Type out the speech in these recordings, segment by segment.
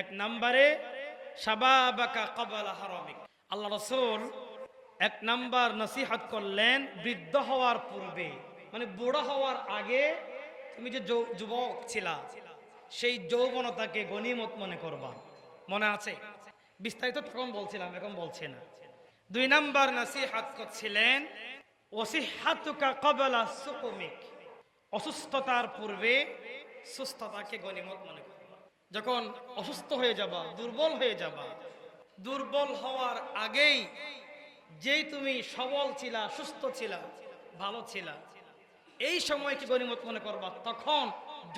এক নাম্বারে হারামিক। আল্লাহ রসুল এক নাম্বার নসিহত করলেন বৃদ্ধ হওয়ার পূর্বে। মানে বুড়ো হওয়ার আগে তুমি যে যুবক ছিলা, সেই যৌবনতাকে গণিমত মনে করবা। মনে আছে? বিস্তারিত তখন বলছিলাম, এখন বলছে না। দুই নাম্বার নসিহাত করছিলেন, ওসিহাতুকা কবলা সুকুমিক। অসুস্থতার পূর্বে সুস্থতাকে গণিমত মনে যখন অসুস্থ হয়ে যাবা, দুর্বল হয়ে যাবা, দুর্বল হওয়ার আগেই যেই তুমি সবল ছিলা, সুস্থ ছিলা, ভালো ছিলা, এই সময়কে গণিমত মনে করবা, তখন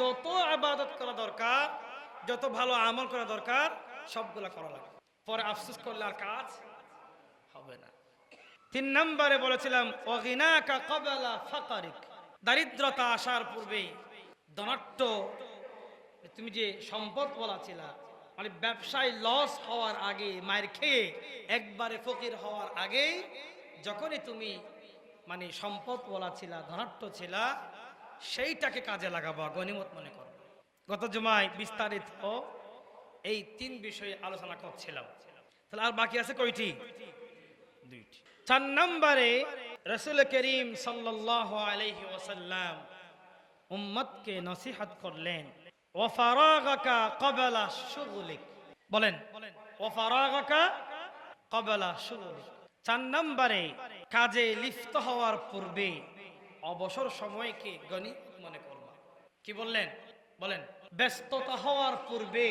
যত আবাদত করা দরকার, যত ভালো আমল করা দরকার, সবগুলা করা লাগবে। পরে আফসোস করলে আর কাজ হবে না। তিন নম্বরে বলেছিলাম অগিনাকা কবলা ফাকারিক দারিদ্রতা আসার পূর্বেই ধনাট্য তুমি যে সম্পদ বলা ছিলা মানে ব্যবসায় লস হওয়ার আগে মায়ের খেয়ে একবারে ফকির হওয়ার আগে যখনই তুমি মানে সম্পদ বলা ছিলা ধনাট্য ছিলা সেইটাকে কাজে লাগাবা গনিমত মনে করো। গত জমায় বিস্তারিত এই তিন বিষয়ে আলোচনা করছিলাম। তাহলে আর বাকি আছে কয়টি? দুইটি। চার নম্বরে রসুল করিম সাল্লাহ আলহি ওসাল্লাম উম্মতকে নসিহত করলেন কবলা বলেন কবলা চার কাজে লিপ্ত হওয়ার পূর্বে অবসর সময়কে গণিত মনে করবা। কি বললেন? বলেন, ব্যস্ততা হওয়ার পূর্বে,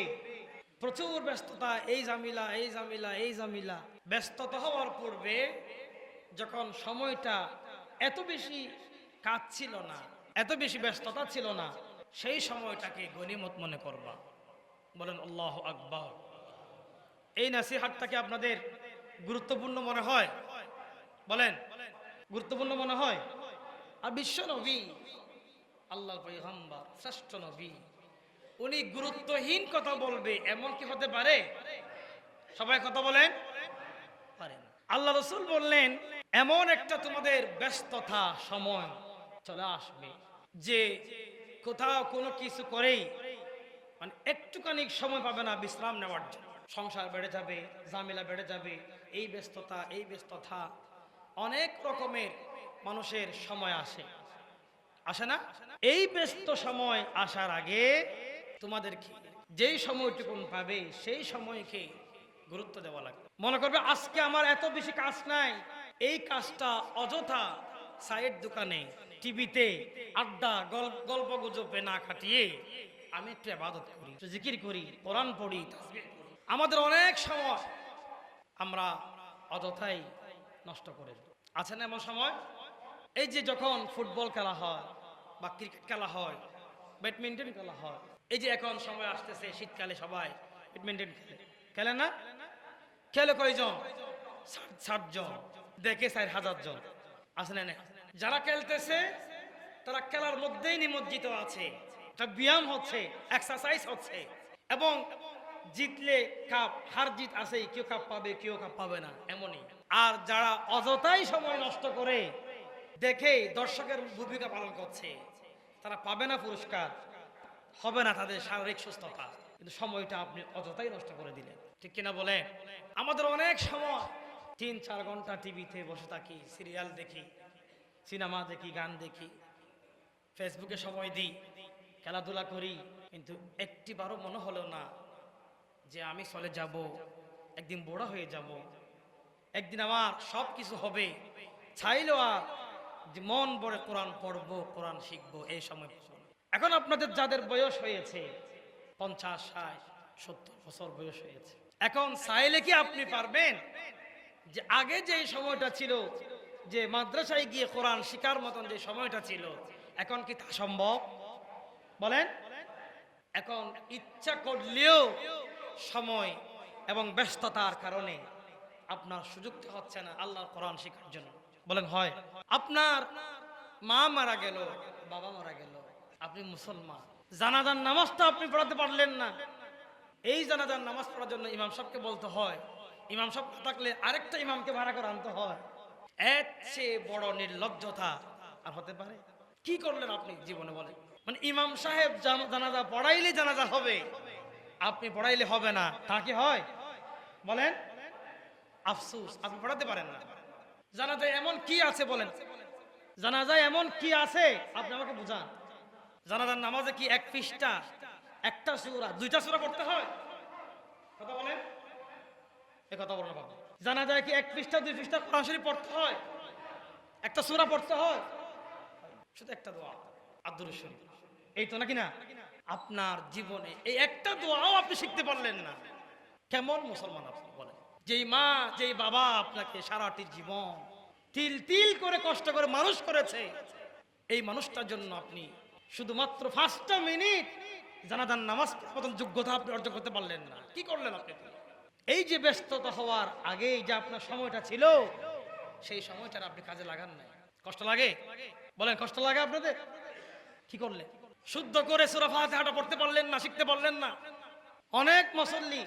প্রচুর ব্যস্ততা, এই জামিলা এই জামিলা এই জামিলা ব্যস্ততা হওয়ার পূর্বে যখন সময়টা এত বেশি কাজ ছিল না, এত বেশি ব্যস্ততা ছিল না সেই সময়টাকে গনিমত মনে করবা। বলেন, আল্লাহ আকবর। এই নাসিহাতটাকে আপনাদের গুরুত্বপূর্ণ মনে হয়? বলেন, গুরুত্বপূর্ণ মনে হয়? আর বিশ্ব নবী আল্লাহ শ্রেষ্ঠ নবী, উনি গুরুত্বহীন কথা বলবে, এমন কি হতে পারে? সবাই কথা বলেন? আল্লাহ রসুল বললেন, এমন একটা তোমাদের ব্যস্ততা সময় চলে আসবে যে কোথাও কোনো কিছু করেই মানে একটুখানি সময় পাবে না বিশ্রাম নেওয়ার জন্য। সংসার বেড়ে যাবে জামেলা বেড়ে যাবে, এই ব্যস্ততা এই ব্যস্ততা, অনেক রকমের মানুষের সময় আসে। আসে না? এই ব্যস্ত সময় আসার আগে তোমাদেরকে যেই সময়টুকুন পাবে, সেই সময়কে গুরুত্ব দেওয়া লাগবে। মনে করবে, আজকে আমার এত বেশি কাজ নাই, এই কাজটা অযথা সাইড দোকানে টিভিতে আড্ডা গল্প গুজবে না খাটিয়ে আমি একটু আবাদত করি জিকির করি, কোরআন পড়ি আমাদের অনেক সময় আমরা অযথাই নষ্ট করে। আছে না এমন সময়? এই যে যখন ফুটবল খেলা হয় বা ক্রিকেট খেলা হয়, ব্যাডমিন্টন খেলা হয়, এই যে এখন সময় আসতেছে, শীতকালে সবাই ব্যাডমিন্টন খেলে। খেলে না? খেলে কয়জন? ষাট জন দেখে চার হাজার জন। আছে না? যারা খেলতেছে, তারা খেলার মধ্যেই নিমজ্জিত আছে। ব্যায়াম হচ্ছে এক্সারসাইজ হচ্ছে। এবং জিতলে কাপ, হার জিত আছেই, কেউ কাপ পাবে, কেউ কাপ পাবে না, এমনই। আর যারা অযথাই সময় নষ্ট করে, দেখে দর্শকের ভূমিকা পালন করছে, তারা পাবে না পুরস্কার, হবে না তাদের শারীরিক সুস্থতা। কিন্তু সময়টা আপনি অযথাই নষ্ট করে দিলেন। ঠিক কিনা বলে আমাদের অনেক সময় তিন চার ঘণ্টা টিভিতে বসে থাকি সিরিয়াল দেখি সিনেমা দেখি, গান দেখি ফেসবুকে সময় দিই, খেলাধুলা করি, কিন্তু একটি বারও মনে হলো না যে আমি চলে যাব, একদিন বড় হয়ে যাব, একদিন আমার সব কিছু হবে। চাইলেও আর মন বড়ে কোরআন পড়ব, কোরআন শিখব, এই সময় এখন আপনাদের যাদের বয়স হয়েছে, পঞ্চাশ, ষাট, সত্তর বছর বয়স হয়েছে, এখন চাইলে কি আপনি পারবেন? যে আগে যে সময়টা ছিল, যে মাদ্রাসায় গিয়ে কোরআন শিকার মতন যে সময়টা ছিল, এখন কি তা সম্ভব? বলেন। এখন ইচ্ছা করলেও সময় এবং ব্যস্ততার কারণে আপনার সুযোগ হচ্ছে না আল্লাহর কোরআন শেখার জন্য। বলেন, হয়। আপনার মা মারা গেল, বাবা মারা গেল, আপনি মুসলমান। জানাজার নামাজটা আপনি পড়াতে পারলেন না। এই জানাজার নামাজ পড়ার জন্য ইমাম সাহেবকে বলতে হয় ইমাম সাহেব না থাকলে আরেকটা ইমামকে ভাড়া করে আনতে হয়। এর চেয়ে বড় নির্লজ্জতা আর হতে পারে। কি করলেন আপনি জীবনে বলেন? মানে ইমাম সাহেব জানাজা পড়াইলে জানাজা হবে, আপনি পড়াইলে হবে না, তা কি হয়? বলেন, আফসুস, আপনি পড়াতে পারেন না। জানা যায় এমন কি আছে বলেন? জানা যায় এমন কি আছে? আপনি আমাকে বুঝান। জানাজার নামাজে কি এক পৃষ্ঠা, একটা সুরা, দুইটা সুরা পড়তে হয়? কথা বলেন। এ কথা জানা যায় কি এক পৃষ্ঠা, দুই পৃষ্ঠা কোরআন শরীফ পড়তে হয়? একটা সুরা পড়তে হয়? শুধু একটা দোয়া। আব্দুর শরীফ এই তো নাকি না? আপনার জীবনে এই একটা দোয়াও আপনি শিখতে পারলেন না। কেমন মুসলমান আপনি বলেন? যেই মা, যেই বাবা আপনাকে সারাটি জীবন তিল তিল করে কষ্ট করে মানুষ করেছে, এই মানুষটার জন্য আপনি শুধুমাত্র পাঁচটা মিনিট জানাজান নামাজ মতন যোগ্যতা আপনি অর্জন করতে পারলেন না। কি করলেন আপনি? এই যে ব্যস্ততা হওয়ার আগেই যে আপনার সময়টা ছিল, সেই সময়টা আপনি কাজে লাগান নাই। কষ্ট লাগে? বলেন, কষ্ট লাগে আপনাদের? কি করলেন শুদ্ধ করে সুরা ফাতিহাটা পড়তে পারলেন না, শিখতে পারলেন না। অনেক মুসল্লি,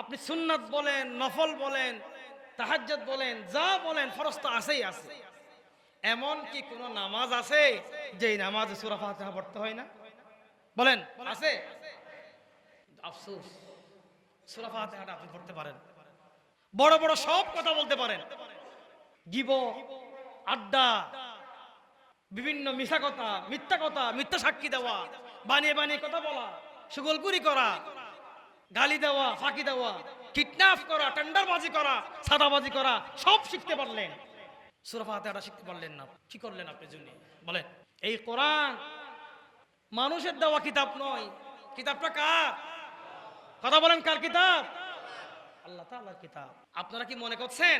আপনি সুন্নাত বলেন, নফল বলেন, তাহাজ্জুদ বলেন, যা বলেন, ফরজ তো আছেই আছে। এমন কি কোন নামাজ আছে যেই নামাজ সূরা ফাতিহা পড়তে হয় না? বলেন, আছে? আফসোস সূরা ফাতিহাটা আপনি পড়তে পারেন। বড় বড় সব কথা বলতে পারেন। গিব, আড্ডা, বিভিন্ন মিশা কথা, মিথ্যা কথা, মিথ্যা সাক্ষী দেওয়া, বানিয়ে বানিয়ে কথা বলা সুগলপুরি করা, গালি দেওয়া, ফাঁকি দেওয়া, কিডন্যাপ করা, টেন্ডারবাজি করা, সাদাবাজি করা, সব শিখতে পারলেন। সুরফাতেটা শিখতে পারলেন না। কি করলেন আপনি জন্য বলেন, এই কোরআন মানুষের দেওয়া কিতাব নয়। কিতাবটা কার? কথা বলেন কার কিতাব? আল্লাহ তাআলার কিতাব। আপনারা কি মনে করছেন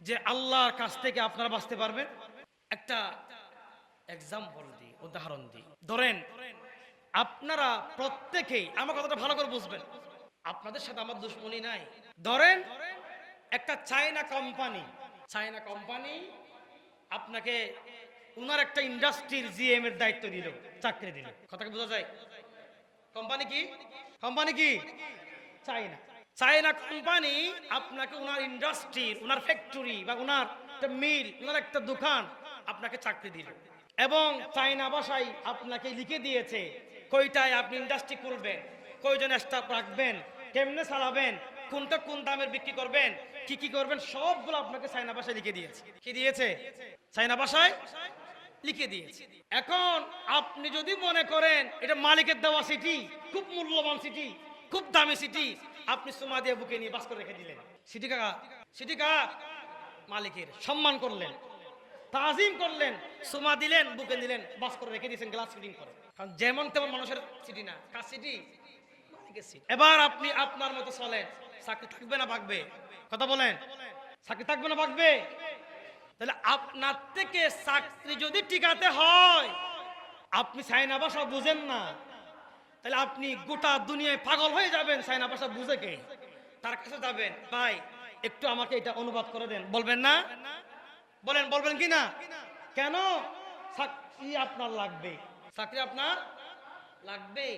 যে আল্লাহর কাছ থেকে আপনারা বাঁচতে পারবেন? একটা এক্সাম্পল দিই উদাহরণ দিই ধরেন, আপনারা প্রত্যেকেই আমার কথাটা ভালো করে বুঝবেন। আপনাদের সাথে আমার দুশ্মনী নাই। ধরেন, একটা চায়না কোম্পানি চায়না কোম্পানি আপনাকে উনার একটা ইন্ডাস্ট্রির জিএম এর দায়িত্ব দিল, চাকরি দিল। কথা বোঝা যায়? কোম্পানি কি? কোম্পানি কি? চায়না চায়না কোম্পানি আপনাকে উনার ইন্ডাস্ট্রির উনার ফ্যাক্টরি বা উনার একটা মিল উনার একটা দোকান আপনাকে চাকরি দিল এবং চায়না ভাষায় আপনাকে লিখে দিয়েছে কইটায় আপনি ইন্ডাস্ট্রি খুলবেন, কয়জন স্টাফ রাখবেন, কেমনে চালাবেন, কোনটা কোন দামের বিক্রি করবেন, কি কি করবেন, সবগুলো আপনাকে চায়না ভাষায় লিখে দিয়েছে। কি দিয়েছে? চায়না ভাষায়? লিখে দিয়েছে। এখন আপনি যদি মনে করেন এটা মালিকের দেওয়া সিটি খুব মূল্যবান সিটি খুব দামি সিটি আপনি সুমা দিয়ে বুকে নিয়ে বাস করে রেখে দিলেন। সিটি কাকা সিটি কাকা, মালিকের সম্মান করলেন, তাজিম করলেন, সুমা দিলেন, বুকে দিলেন, বাস করে রেখে দিয়েছেন গ্লাস ফিটিং করে। কারণ যেমন তেমন মানুষের সিটি না, কার সিটি এবার আপনি আপনার মতো চলেন, চাকরি থাকবে না বাগবে কথা বলেন, চাকরি থাকবে না বাগবে তাহলে আপনার থেকে চাকরি যদি টিকাতে হয়, আপনি সাইনা ভাষা বুঝেন না। তাহলে আপনি গোটা দুনিয়ায় পাগল হয়ে যাবেন সাইনা ভাষা বুঝে কে? তার কাছে যাবেন। ভাই, একটু আমাকে এটা অনুবাদ করে দেন। বলবেন না? বলেন, বলবেন কি না? কেন? চাকরি আপনার লাগবে। চাকরি আপনার লাগবে।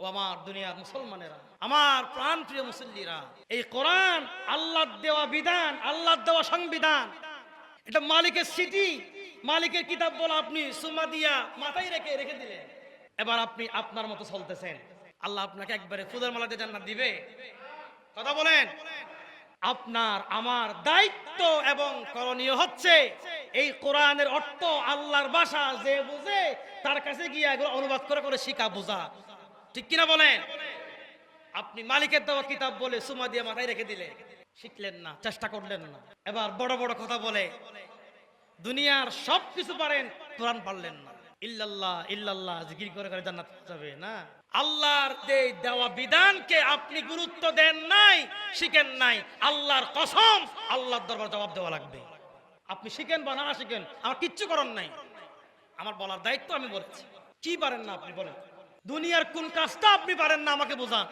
ও আমার দুনিয়ার মুসলমানেরা, আমার প্রাণ প্রিয় মুসল্লিরা। এই কোরআন আল্লাহ দেওয়া বিধান, আল্লাহর দেওয়া সংবিধান এটা মালিকের সিটি মালিকের কিতাব বলে আপনি সুমা দিয়া মাথায় রেখে রেখে দিলেন। এবার আপনি আপনার মতো চলতেছেন। আল্লাহ আপনাকে একবারে ফুলের মালা দিয়ে জান্নাত দিবে। কথা বলেন। আপনার, আমার দায়িত্ব এবং করণীয় হচ্ছে এই কোরআনের অর্থ আল্লাহর ভাষা যে বুঝে তার কাছে গিয়ে এগুলো অনুবাদ করে করে শিখা বোঝা। ঠিক কিনা বলেন? আপনি মালিকের দেওয়া কিতাব বলে সুমা দিয়ে মাথায় রেখে দিলে শিখলেন না, চেষ্টা করলেন না। এবার বড় বড় কথা বলে, দুনিয়ার সব কিছু পারেন, কোরআন পারলেন না। ইল্লাল্লাহ ইল্লাল্লাহ, জিকির করে করে জান্নাত যাবে না। আল্লাহর যে দেওয়া বিধানকে আপনি গুরুত্ব দেন নাই, শিখেন নাই, আল্লাহর কসম, আল্লাহর দরবার জবাব দেওয়া লাগবে। আপনি শিখেন বা না শিখেন, আমার কিচ্ছু করার নাই। আমার বলার দায়িত্ব আমি বলেছি। কি পারেন না আপনি বলেন। দুনিয়ার কোন কাজটা আপনি পারেন না আমাকে বোঝান।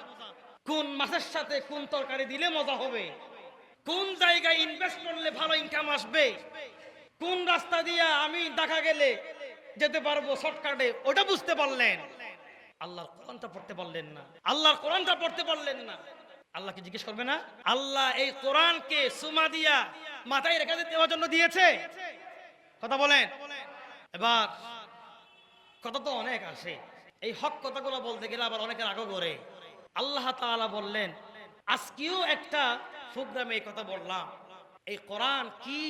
কোন মাছের সাথে কোন তরকারি দিলে মজা হবে? কোন জায়গায় ইনভেস্ট করলে ভালো ইনকাম আসবে? কোন রাস্তা দিয়ে আমি দেখা গেলে যেতে পারব শর্টকাটে ওটা বুঝতে পারলেন। আল্লাহর কোরআনটা পড়তে পারলেন না। আল্লাহর কোরআনটা পড়তে পারলেন না। আল্লাহকে জিজ্ঞেস করবে না? আল্লাহ এই কোরআনকে সুমা দিয়া মাথায় রেখে দেওয়ার জন্য দিয়েছে। কথা বলেন। এবার কথা তো অনেক আসে এই হক কথাগুলো বলতে গেলে আবার অনেকের আগে করে। আল্লাহ তাআলা বললেন, আজকেও একটা প্রোগ্রামে এই কথা বললাম। এই কোরআন কি?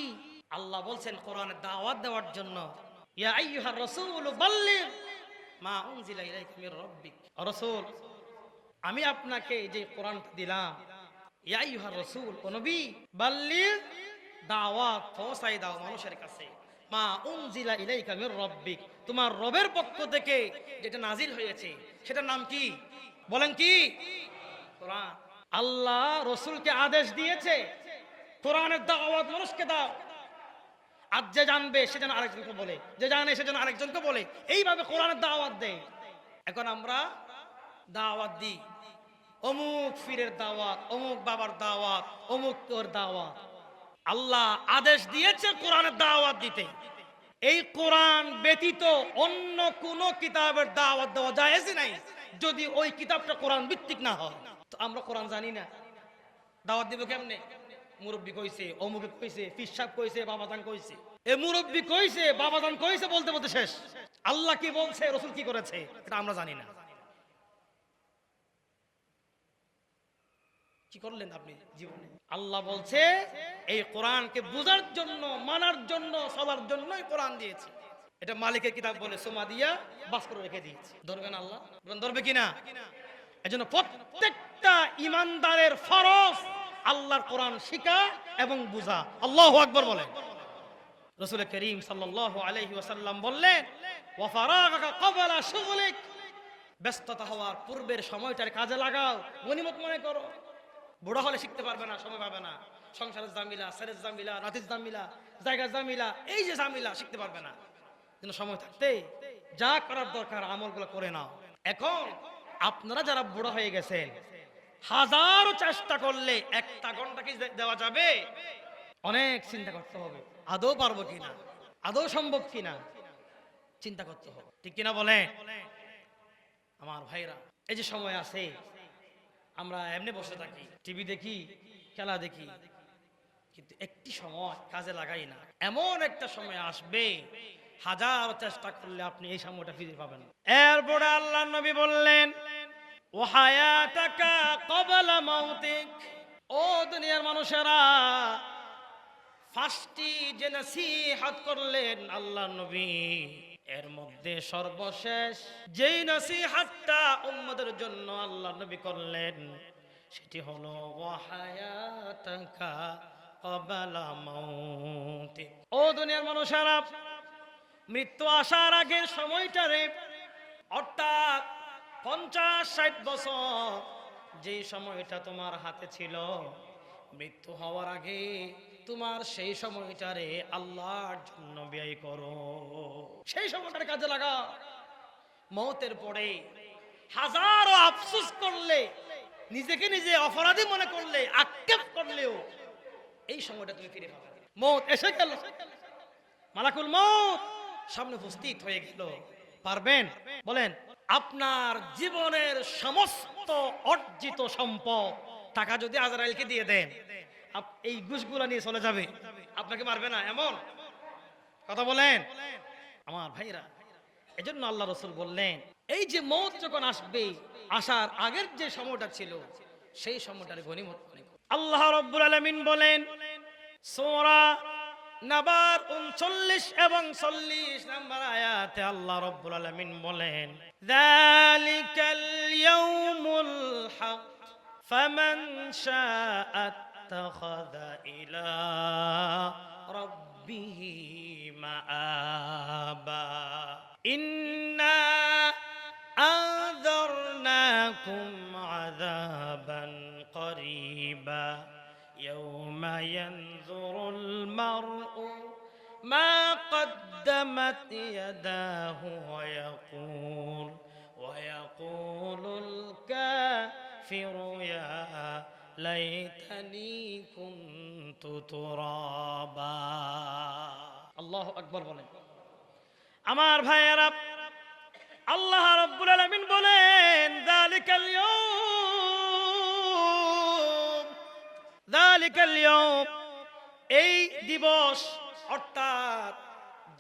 আল্লাহ বলছেন কোরআনের দাওয়াত দেওয়ার জন্য আমি আপনাকে যে কোরআনটা দিলাম দাওয়াত তোমার রবের পক্ষ থেকে যেটা নাজিল হয়েছে, সেটার নাম কি? বলেন কি? কোরআন। আল্লাহ রসুলকে আদেশ দিয়েছে, কোরআনের দাওয়াত মানুষকে দাও। আজ যে জানবে সে যেন আরেকজনকে বলে, যে জানে সে যেন আরেকজনকে বলে, এইভাবে কোরআনের দাওয়াত দেয়। এখন আমরা দাওয়াত দিই। অমুক ফিরের দাওয়াত, অমুক বাবার দাওয়াত, অমুক তোর দাওয়াত। আল্লাহ আদেশ দিয়েছে কোরআনের দাওয়াত দিতে। এই কোরআন ব্যতীত অন্য কোন কিতাবের দাওয়াত দেওয়া যায় নাই। যদি ওই কিতাবটা কোরআন ভিত্তিক না হয়। তো আমরা কোরআন জানি না। দাওয়াত দিব কেমনে? মুরব্বী কইছে, অমুকে কইছে, পিসাব কইছে বাবাদান কইছে। এ মুরব্বী কইছে বাবাদান কইছে বলতে বলতে শেষ। আল্লাহ কি বলছে, রসুল কি করেছে, এটা আমরা জানি না। কি করলেন আপনি জীবনে? আল্লাহ বলছে, এই কোরআনকে বোঝার জন্য, মানার জন্য, চলার জন্যই কোরআন দিয়েছে। এটা মালিকের কিতাব বলে, সোমা দিয়া বাস করে রেখে দিয়েছে। ধরবেন আল্লাহ? ধরবে কিনা? এজন্য প্রত্যেকটা ইমানদারের ফরজ আল্লাহর কোরআন শিখা এবং বুঝা। আল্লাহ আকবর বলেন। রসুল করিম সাল্লাল্লাহু আলাইহি ওয়াসাল্লাম বললেন ব্যস্ততা হওয়ার পূর্বের সময়টার কাজে লাগাও গনিমত মনে করো। বুড়া হলে শিখতে পারবে না, সময় পাবে না। সংসারের জামিলা সেরের জামিলা নাতির জামিলা জায়গার জামিলা এই যে জামিলা শিখতে পারবে না। কিন্তু সময় থাকতে যা করার দরকার আমলগুলো করে নাও। এখন আপনারা যারা বুড়ো হয়ে গেছেন, হাজারো চেষ্টা করলে একটা ঘণ্টা কি দেওয়া যাবে? অনেক চিন্তা করতে হবে। আদৌ পারব কিনা? আদৌ সম্ভব কিনা? চিন্তা করতে হবে। ঠিক কিনা বলেন? আমার ভাইরা এই যে সময় আছে, আমরা এমনি বসে থাকি, টিভি দেখি, খেলা দেখি। কিন্তু একটি সময় কাজে লাগাই না। এমন একটা সময় আসবে হাজার চেষ্টা করলে আপনি এই সময়টা ফিরে পাবেন। এরপরে আল্লাহ নবী বললেন, ও হায়াতাকা কবলা মাউতিক, ও দুনিয়ার মানুষেরা ফার্স্টটি যে নসিহত করলেন আল্লাহ নবী, এর মধ্যে সর্বশেষ যেই নসিহতটা উম্মদের জন্য আল্লাহ নবী করলেন, সেটি হলো ওয়াহায়াতাকা ক্বাবালা মাউতিক। ও দুনিয়ার মানুষেরা মৃত্যু আসার আগের সময়টারে, অর্থাৎ পঞ্চাশ ষাট বছর যে সময়টা তোমার হাতে ছিল, মৃত্যু হওয়ার আগে তোমার সেই সময়টারে আল্লাহর জন্য ব্যয় করো। সেই সময়টার কাজে লাগা মৌতের পরে হাজারো আফসোস করলে, নিজেকে নিজে অপরাধী মনে করলে, আক্ষেপ করলেও এই সময়টা তুমি ফিরে পাবে। মত এসে গেল। মালাকুল মৌত। সামনে উপস্থিত হয়ে গেল। পারবেন? বলেন, আপনার জীবনের সমস্ত অর্জিত সম্পদ টাকা যদি আজরাইলকে দিয়ে দেন এই ঘুষগুলা নিয়ে চলে যাবে। আপনাকে মারবে না, এমন? কথা বলেন? আমার ভাইরা, এজন্য আল্লাহ রসুল বললেন, এই যে মৌত যখন আসবে, আসার আগের যে সময়টা ছিল, সেই সময়টার করো। আল্লাহ রব্বুল আলামিন বলেন, সোরা নাবার উনচল্লিশ এবং চল্লিশ নাম্বার আয়াতে আল্লাহ রব্বুল আলামিন বলেন যালিকাল ইয়াউমুল হক ফামান শাআ আত্তাখাযা ইলা রাব্বিহি মাআবা ইন্না أنذرناكم عذابا قريبا يوم ينظر المرء ما قدمت يداه ويقول ويقول الكافر يا ليتني كنت ترابا الله أكبر বলেন আমার ভাইয়েরা আল্লাহ রব্বুল আলামিন বলেন যালিকাল ইয়াউম এই দিবস অর্থাৎ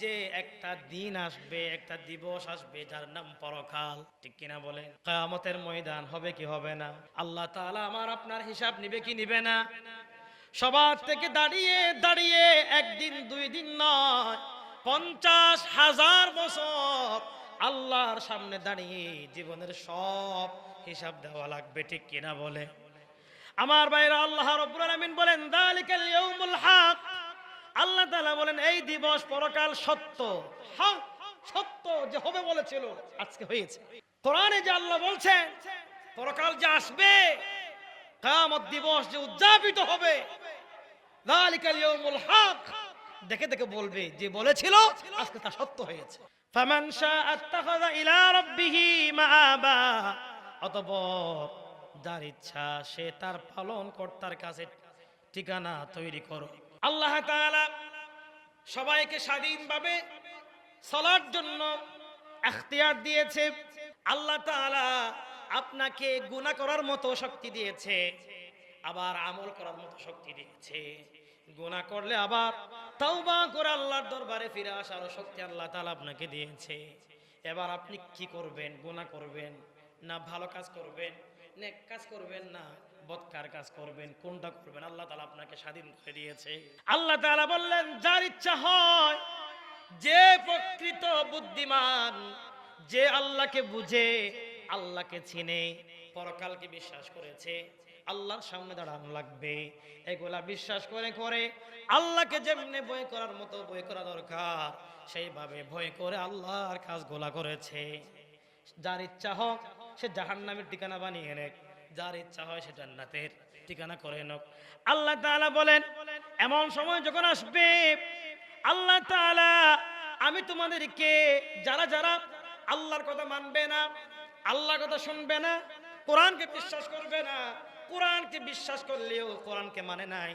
যে একটা দিন আসবে, একটা দিবস আসবে যার নাম পরকাল। ঠিক কিনা বলেন? কামতের ময়দান হবে কি হবে না? আল্লাহ তাআলা আমার আপনার হিসাব নিবে কি নিবে না? সবার থেকে দাঁড়িয়ে দাঁড়িয়ে একদিন, দুই দিন নয়, পঞ্চাশ হাজার বছর আল্লাহর সামনে দাঁড়িয়ে জীবনের সব হিসাব দেওয়া লাগবে, ঠিক কিনা বলে? আমার বাইরে আল্লাহ আলামিন বলেন আল্লাহ বলেন, এই দিবস পরকাল সত্য। সত্য যে হবে বলেছিল, আজকে হয়েছে। কোরআনে যে আল্লাহ বলছেন, পরকাল যে আসবে, কিয়ামত দিবস যে উদযাপিত হবে হক। দেখে দেখে বলবে, যে বলেছিল, আজকে তা সত্য হয়েছে। ফামান শাআ ইলা রাব্বিহি মাআবা, অতঃপর যার ইচ্ছা, সে তার পালন কর্তার কাছে ঠিকানা তৈরি করো। আল্লাহ তাআলা সবাইকে স্বাধীনভাবে চলার জন্য এখতিয়ার দিয়েছে। আল্লাহ তাআলা আপনাকে গুনাহ করার মতো শক্তি দিয়েছে, আবার আমল করার মতো শক্তি দিয়েছে। গুনাহ করলে আবার তওবা করে আল্লাহর দরবারে ফিরে আসার শক্তি আল্লাহ তাআলা আপনাকে দিয়েছে। এবার আপনি কি করবেন? গুনাহ করবেন না ভালো কাজ করবেন? নেক কাজ করবেন না বদকার কাজ করবেন, কোনটা করবেন? আল্লাহ তাআলা আপনাকে স্বাধীন করে দিয়েছে। আল্লাহ তাআলা বললেন, যার ইচ্ছা হয়, যে প্রকৃত বুদ্ধিমান, যে আল্লাহকে বুঝে, আল্লাহকে চিনে, পরকালকে বিশ্বাস করেছে, আল্লাহর সামনে দাঁড়ানো লাগবে। এগুলা বিশ্বাস করে করে আল্লাহকে যেমনি বই করার মতো বই করা দরকার, সেইভাবে ভয় করে আল্লাহর কাজগুলা করেছে। যার ইচ্ছা হোক, সে জাহান্নামের ঠিকানা বানিয়ে নেক। যার ইচ্ছা হয় সে জান্নাতের ঠিকানা করে নোক। আল্লাহ তাআলা বলেন, এমন সময় যখন আসবে, আল্লাহ তাআলা, আমি তোমাদেরকে যারা যারা আল্লাহর কথা মানবে না, আল্লাহর কথা শুনবে না, কোরআনকে বিশ্বাস করবে না, কোরআনকে বিশ্বাস করলেও কোরআনকে মানে নাই,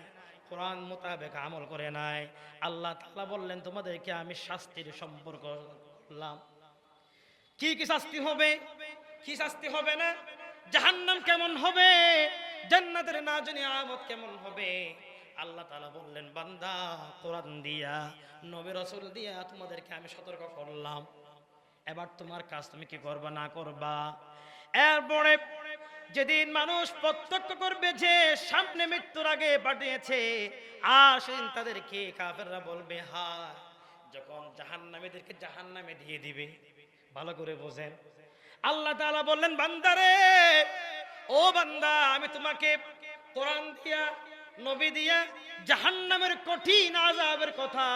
কোরআন মোতাবেক আমল করে নাই। আল্লাহ তাআলা বললেন, তোমাদেরকে আমি শাস্তির সম্পর্ক করলাম। কি কি শাস্তি হবে? কি শাস্তি হবে না? জাহান্নাম কেমন হবে? জান্নাতের না জানি আমত কেমন হবে? আল্লাহ তাআলা বললেন, বান্দা, কোরআন দিয়া, নবী রাসূল দিয়া তোমাদেরকে আমি সতর্ক করলাম। এবার তোমার কাজ তুমি কি করবা, না করবা? এরপরে যেদিন মানুষ প্রত্যক্ষ করবে যে সামনে মৃত্যুর আগে পাঠিয়েছে, আর সেদিন তাদেরকে কাফেররা বলবে, হা। যখন জাহান্নামীদেরকে জাহান্নামে দিয়ে দিবে। ভালো করে বোঝেন। আল্লাহ তাআলা বললেন, বান্দারে, ও বান্দা, আমি তোমাকে কোরআন দিয়া, নবী দিয়া জাহান্নামের কঠিন আযাবের কথা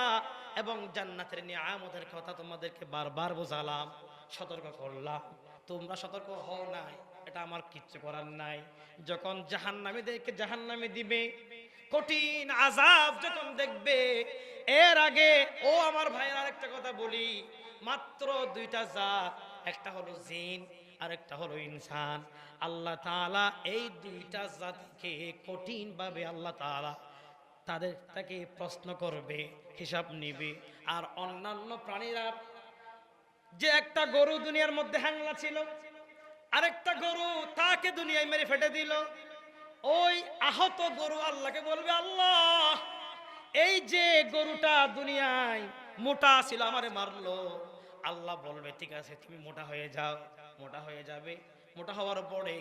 এবং জান্নাতের নিয়ামতের কথা তোমাদেরকে বারবার বোঝালাম, সতর্ক করলাম। তোমরা সতর্ক হও নাই, এটা আমার কিচ্ছু করার নাই। যখন জাহান্নামীদেরকে জাহান্নামে দিবে, কঠিন আযাব যখন দেখবে, এর আগে ও আমার ভাইয়ের আরেকটা কথা বলি মাত্র দুইটা জাত, একটা হলো জিন আর একটা হলো ইনসান। আল্লাহ তাআলা এই দুইটা জাতিকে কঠিন ভাবে আল্লাহ তাআলা তাদের তাকে প্রশ্ন করবে, হিসাব নিবে। আর অন্যান্য প্রাণীরা, যে একটা গরু দুনিয়ার মধ্যে হ্যাংলা ছিল, আরেকটা গরু তাকে দুনিয়ায় মেরে ফেটে দিল। ওই আহত গরু আল্লাহকে বলবে, আল্লাহ, এই যে গরুটা দুনিয়ায় মোটা ছিল, আমারে মারলো। আল্লাহ বলবে, ঠিক আছে, তুমি মোটা হয়ে যাও, মোটা হয়ে যাবে। মোটা হওয়ার পরে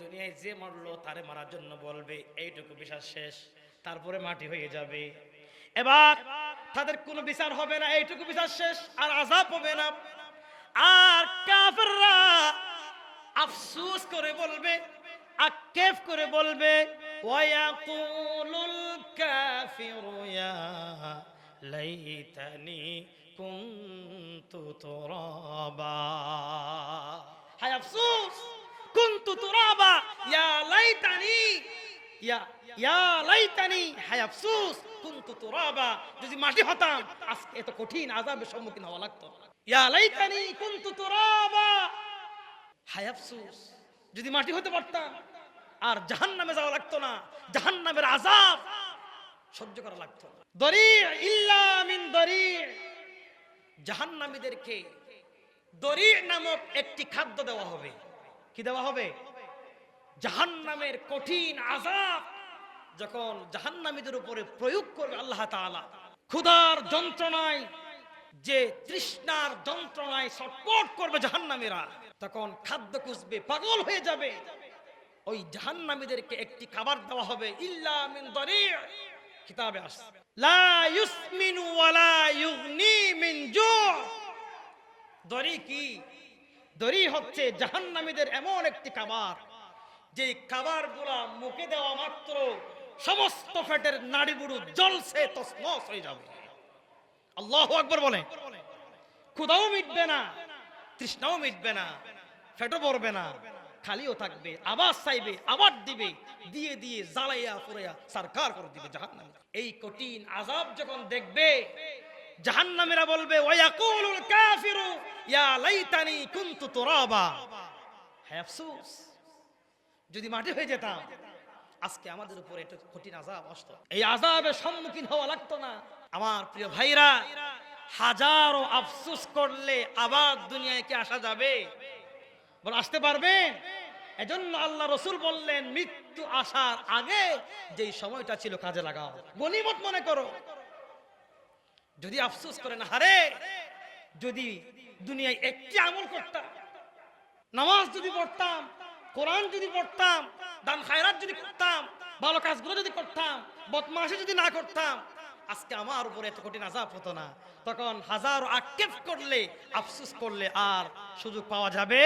দুনিয়ায় যে মারলো তারে মারার জন্য বলবে, এইটুকু বিশ্বাস শেষ, তারপরে মাটি হয়ে যাবে। এবার তাদের কোনো বিচার হবে না, এইটুকু বিচার শেষ, আর আজাব হবে না। আর কাফেররা আফসোস করে বলবে, আক্ষেপ করে বলবে, ওয়ায়াকুলুল কাফিরু ইয়া লাইতানি কুনতু তুরাবা হায় আফসোস কুনতু তুরাবা ইয়া লাইতানি ইয়া ইয়া লাইতানি হায় আফসোস কুনতু তুরাবা যদি মাটি হতাম, আজকে এত কঠিন আযাবের সম্মুখীন হওয়া লাগতো। ইয়া লাইতানি কুনতু তুরাবা হায় আফসোস, যদি মাটি হতে পারতাম, আর জাহান্নামে যাওয়া লাগতো না। জাহান্নামের আযাব সহ্য করা লাগতো দরি ইল্লা মিন দরি জাহান্নামীদেরকে দরি নামক একটি খাদ্য দেওয়া হবে। কি দেওয়া হবে? জাহান্নামের কঠিন আযাব যখন জাহান্নামীদের উপরে প্রয়োগ করবে আল্লাহ তাআলা, ক্ষুধার যন্ত্রণায়, যে তৃষ্ণার যন্ত্রণায় ছটপট করবে জাহান্নামীরা, তখন খাদ্য খুঁজবে পাগল হয়ে যাবে। ওই জাহান্নামীদেরকে একটি খাবার দেওয়া হবে, ইল্লা মিন দরি' কিতাবে কি? হচ্ছে এমন একটি যে মুখে দেওয়া মাত্র সমস্ত ফেটের নাড়িবুড়ু জলসে তসমস হয়ে যাবে। আল্লাহ আকবর বলে মিটবে না, তৃষ্ণাও মিটবে না ফেটও পড়বে না। খালিও থাকবে আবার চাইবে আবার দিবে, দিয়ে দিয়ে জ্বালাইয়া ফুরাইয়া সরকার করে দিবে জাহান্নামী। এই কঠিন আজাব যখন দেখবে, জাহান্নামীরা বলবে ওয়াকুলুল কাফিরু হ্যাঁ আফসোস, যদি মাটি হয়ে যেতাম, আজকে আমাদের উপরে একটা কঠিন আজাব আসতো। এই আজাবের সম্মুখীন হওয়া লাগতো না। আমার প্রিয় ভাইরা, হাজারো আফসোস করলে আবার দুনিয়ায় কি আসা যাবে? বল, আসতে পারবেন এজন্য আল্লাহ রসুল বললেন, মৃত্যু আসার আগে যেই সময়টা ছিল, কাজে লাগাও। গনিমত মনে করো। যদি আফসোস করেন হারে যদি দুনিয়ায় একটি আমল করতাম, নামাজ যদি পড়তাম, কোরআন যদি পড়তাম, দান খায়রাত যদি করতাম, ভালো কাজগুলো যদি করতাম, বদমাশি যদি না করতাম, আজকে আমার উপরে এত কঠিন আজাব হতো না। তখন হাজার আক্ষেপ করলে, আফসোস করলে আর সুযোগ পাওয়া যাবে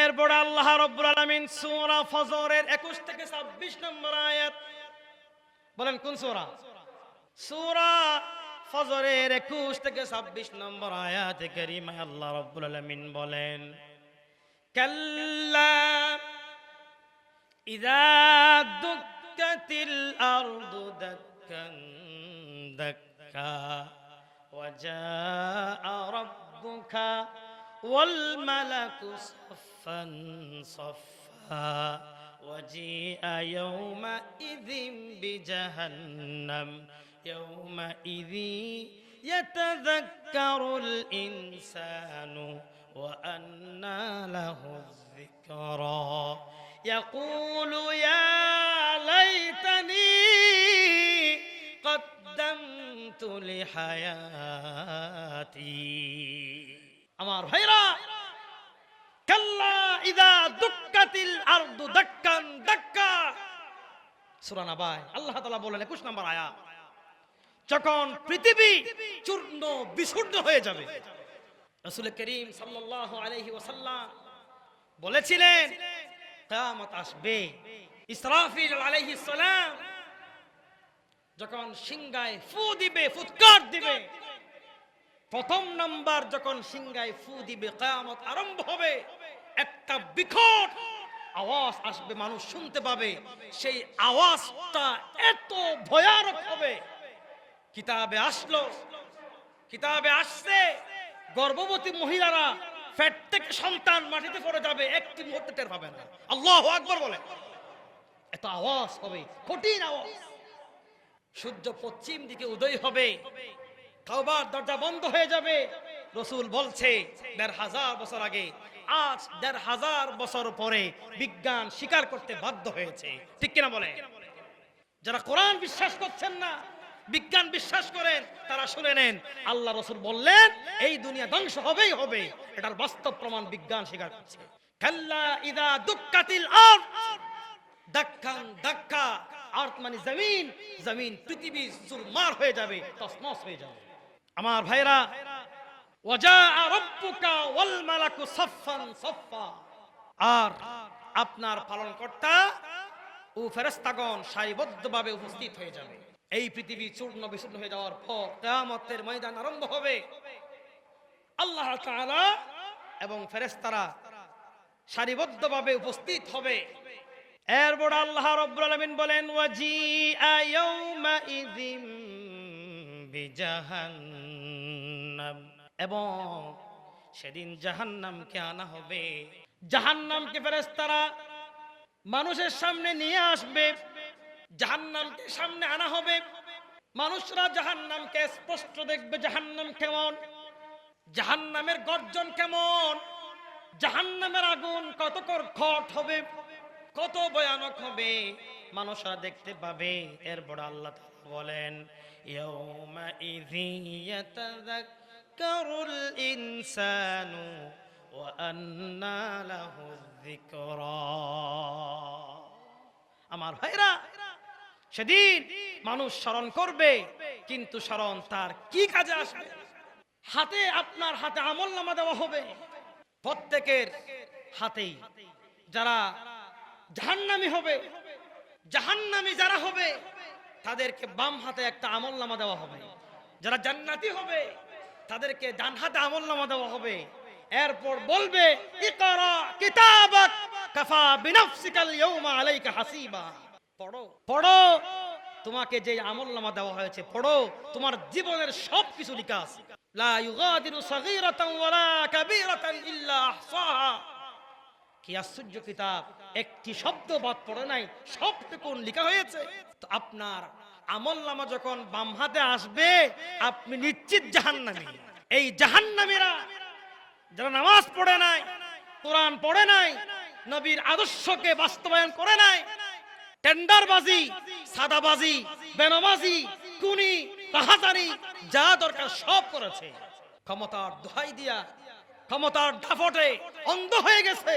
এরপর আল্লাহ রব্বুল আলামিন সূরা ফজরের 21 থেকে 26 নম্বর আয়াত। বলেন, কোন সূরা? সূরা ফজরের 21 থেকে 26 নম্বর আয়াত কারীমে আল্লাহ রব্বুল আলামিন বলেন, কাল্লা ইযা দুক্কাতিল আরদু দাক্কান দাক্কা ওয়া জাআ রাব্বুকা والملك صفا صفا. وجيء يومئذ بجهنم. يومئذ يتذكر الإنسان وأنى له الذكرى. يقول يا ليتني قدمت لحياتي. আমার ভাইরা, কাল্লা ইদা দুক্কাতিল আরদু দাক্কান দাক্কা। সূরা নাবায়, আল্লাহ তাআলা বলেন 21 নম্বর আয়াত, যখন পৃথিবী চূর্ণ বিচূর্ণ হয়ে যাবে, রাসূল করিম সাল্লাল্লাহু আলাইহি ওয়াসাল্লাম বলেছিলেন, কিয়ামত আসবে। ইসরাফিল আলাইহিস সালাম যখন সিংগায় ফু দিবে, ফুৎকার দিবে প্রথম নাম্বার যখন সিংগায় ফু দিবে, কিয়ামত আরম্ভ হবে, একটা বিকট আওয়াজ আসবে, মানুষ শুনতে পাবে। সেই আওয়াজটা এত ভয়ানক হবে। কিতাবে আসলো, কিতাবে আসছে, গর্ভবতী মহিলারা পেট থেকে সন্তান মাটিতে পড়ে যাবে, একটি মুহূর্তে টের পাবে না। আল্লাহ আকবর বলে। এত আওয়াজ হবে, কঠিন আওয়াজ। সূর্য পশ্চিম দিকে উদয় হবে। কাউবার দরজা বন্ধ হয়ে যাবে। রসুল বলছে, দেড় হাজার বছর আগে, আজ দেড় হাজার বছর পরে বিজ্ঞান স্বীকার করতে বাধ্য হয়েছে। ঠিক কিনা বলে? যারা কোরআন বিশ্বাস করছেন না, বিজ্ঞান বিশ্বাস করেন, তারা শুনে নেন, আল্লাহ রসুল বললেন, এই দুনিয়া ধ্বংস হবেই হবে। এটার বাস্তব প্রমাণ বিজ্ঞান স্বীকার করছে। কাল্লা ইদা দুক্কাতিল আর্থ মানে জমিন। জমিন পৃথিবী চুরমার হয়ে যাবে তসমস হয়ে যাবে। আমার ভাইরা ওয়াজা আর আপনার পালনকর্তা ও ফেরেশতাগণ সারিবদ্ধভাবে উপস্থিত হয়ে যাবে। এই পৃথিবী চূর্ণ বিচূর্ণ হয়ে যাওয়ার পর কিয়ামতের ময়দান আরম্ভ হবে। আল্লাহ এবং ফেরেশতারা সারিবদ্ধভাবে উপস্থিত হবে। এরপর আল্লাহ রব্বুল আলামিন বলেন, ওয়াজিআ ইয়াউমাইযিম বিজাহান্নাম এবং সেদিন জাহান্নামকে আনা হবে। জাহান্নামকে ফেরেশতারা মানুষের সামনে নিয়ে আসবে। জাহান্নামকে সামনে আনা হবে। মানুষরা জাহান্নামকে স্পষ্ট দেখবে জাহান্নাম কেমন? জাহান্নামের গর্জন কেমন? জাহান্নামের আগুন কত খট হবে? কত ভয়ানক হবে? মানুষরা দেখতে পাবে। এরপর আল্লাহ তাআলা বলেন, ইয়াউমাইযি ইয়াতাযাক্কারুল আন্না লাহু যিকরা আমার ভাইরা, সেদিন মানুষ স্মরণ করবে, কিন্তু স্মরণ তার কি কাজে আসবে? হাতে আপনার হাতে আমল নামা দেওয়া হবে। প্রত্যেকের হাতেই যারা জাহান্নামি হবে, জাহান্নামি যারা হবে, তাদেরকে বাম হাতে একটা আমল নামা দেওয়া হবে। যারা জান্নাতি হবে তাদেরকে ডান হাতে আমল নামা দেওয়া হবে। এরপর বলবে তোমাকে যে আমল নামা দেওয়া হয়েছে, পড়ো। তোমার জীবনের সব কিছু লেখা লা কি কিতাব। একটি শব্দ বাদ পড়ে নাই সবটুকু লেখা হয়েছে। আপনার আমল নামা যখন বাম হাতে আসবে, আপনি নিশ্চিত জাহান্নামী। এই জাহান্নামীরা যারা নামাজ পড়ে নাই, কোরআন পড়ে নাই, নবীর আদর্শকে বাস্তবায়ন করে নাই, টেন্ডারবাজি, সাদাবাজি, বেনামাজি কুনি রাহাজানি যা দরকার সব করেছে। ক্ষমতার দোহাই দিয়া, ক্ষমতার দাফটে অন্ধ হয়ে গেছে।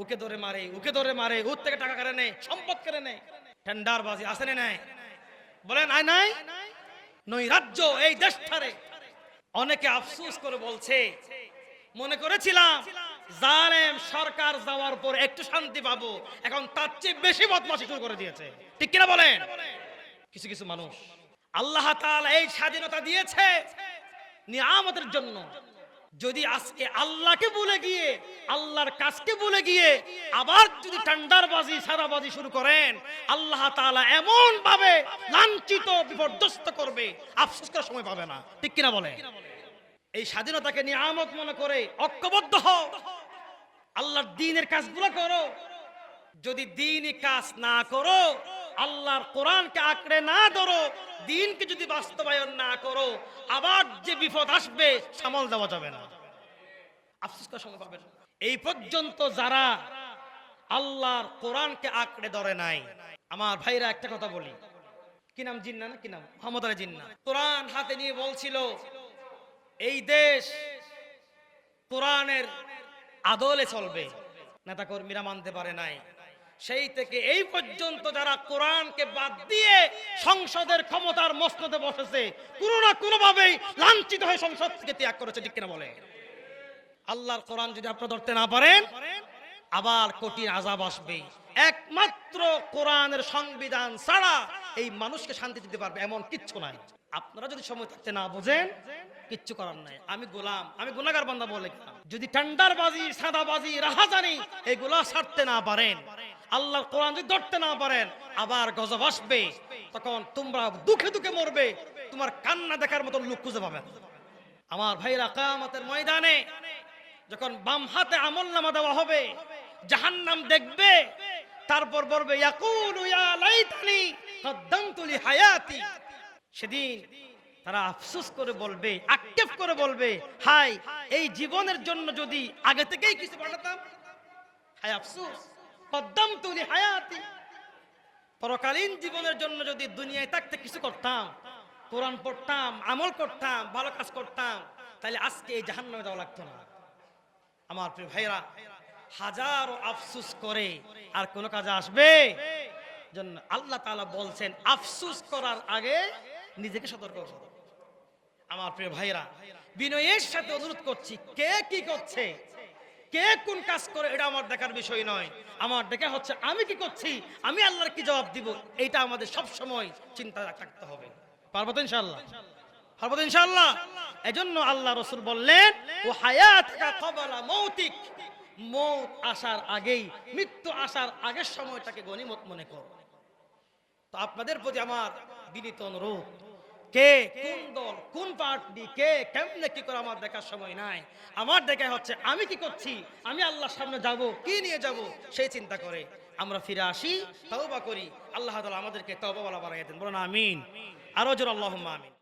ওকে ধরে মারে ওকে ধরে মারে ওর থেকে টাকা কেড়ে নেয়, সম্পদ কেড়ে নেয়। টেন্ডারবাজি আসেনি নাই? বলেন, আয় নাই? নৈরাজ্য এই দেশটারে। অনেকে আফসোস করে বলছে, মনে করেছিলাম জালেম সরকার যাওয়ার পর একটু শান্তি পাবো, এখন তার চেয়ে বেশি বদমাশি শুরু করে দিয়েছে। ঠিক কিনা বলেন? কিছু কিছু মানুষ আল্লাহ এই স্বাধীনতা দিয়েছে নিয়ামতের জন্য। যদি আজকে আল্লাহকে বলে গিয়ে, আল্লাহর কাজকে ভুলে গিয়ে আবার যদি টান্ডারবাজি, সাদাবাজি শুরু করেন, আল্লাহ তাআলা এমন ভাবে লাঞ্ছিত, বিপর্যস্ত করবে, আফসোস করার সময় পাবে না। ঠিক কিনা বলে? এই স্বাধীনতাকে নিয়ামত মনে করে ঐক্যবদ্ধ হও। আল্লাহর দিনের কাজগুলো করো। যদি দিনই কাজ না করো আল্লাহর কোরআনকে আঁকড়ে না ধরো, দিনকে যদি বাস্তবায়ন না করো, আবার যে বিপদ আসবে, সামাল দেওয়া যাবে না। আফসোস পাবেন। এই পর্যন্ত যারা আল্লাহর কোরআনকে আঁকড়ে ধরে নাই, আমার ভাইরা একটা কথা বলি। কি নাম, জিন্না না কি নাম? মোহাম্মদ আলী জিন্না। কোরআন হাতে নিয়ে বলছিল, এই দেশ কোরআনের আদলে চলবে। নেতা কর্মীরা মানতে পারে নাই। সেই থেকে এই পর্যন্ত যারা কোরআনকে বাদ দিয়ে সংসদের ক্ষমতার মসনদে বসেছে, কোনো না কোনো ভাবেই লাঞ্ছিত হয়ে সংসদ থেকে ত্যাগ করেছে, ঠিক কিনা বলে আল্লাহর কোরআন যদি আপনারা ধরতে না পারেন, আবার কঠিন আজাব আসবে। একমাত্র কোরআনের সংবিধান ছাড়া এই মানুষকে শান্তি দিতে পারবে এমন কিচ্ছু নাই। আপনারা যদি সময় থাকতে না বোঝেন, কিচ্ছু করার নাই। আমি গোলাম, আমি গুনাগার বান্দা বলে যদি টেন্ডারবাজি, সাদাবাজি, রাহাজানি, এগুলা ছাড়তে না পারেন আল্লাহর কোরআন যদি ধরতে না পারেন, আবার গজব আসবে। তখন তোমরা দুঃখে দুঃখে মরবে। তোমার কান্না দেখার মতো লোক খুঁজে পাবেন আমার ভাইরা কামাতের ময়দানে যখন বাম হাতে আমল নামা দেওয়া হবে, জাহান্নাম দেখবে, তারপর বলবে হায়াতি সেদিন তারা আফসোস করে বলবে, আক্ষেপ করে বলবে হাই এই জীবনের জন্য যদি আগে থেকেই কিছু বানাতাম? হায় আফসোস। কদ্দামতু লি হায়াতি পরকালীন জীবনের জন্য যদি দুনিয়ায় থাকতে কিছু করতাম, কোরআন পড়তাম, আমল করতাম, ভালো কাজ করতাম, তাহলে আজকে এই জাহান্নামে দেওয়া লাগতো না। আমার প্রিয় ভাইরা হাজারো আফসুস করে আর কোন কাজে আসবে? জন্য আল্লাহ তাআলা বলছেন, আফসুস করার আগে নিজেকে সতর্ক আমার প্রিয় ভাইরা বিনয়ের সাথে অনুরোধ করছি, কে কি করছে? কে কোন কাজ করে, এটা আমার দেখার বিষয় নয়। আমার দেখা হচ্ছে, আমি কি করছি? আমি আল্লাহর কি জবাব দিব? এটা আমাদের সব সময় চিন্তা থাকতে হবে। পারব তো ইনশাআল্লাহ? পারব তো ইনশাআল্লাহ? এজন্য আল্লাহ রসুল বললেন, ও হায়াত মৌতিক। মৌত আসার আগেই, মৃত্যু আসার আগের সময়টাকে গনিমত মনে কর। তো আপনাদের প্রতি আমার বিনীত অনুরোধ কে? কোন দল? কোন পার্টি? কে? কেমনে কি করে আমার দেখার সময় নাই? আমার দেখা হচ্ছে, আমি কি করছি? আমি আল্লাহর সামনে যাব, কি নিয়ে যাব? সেই চিন্তা করে। আমরা ফিরে আসি, তওবা করি। আল্লাহ তাআলা আমাদেরকে তবা বলা বাড়াই দেন। বলুন আমিন। আরও জোর আল্লাহুম্মা আমিন।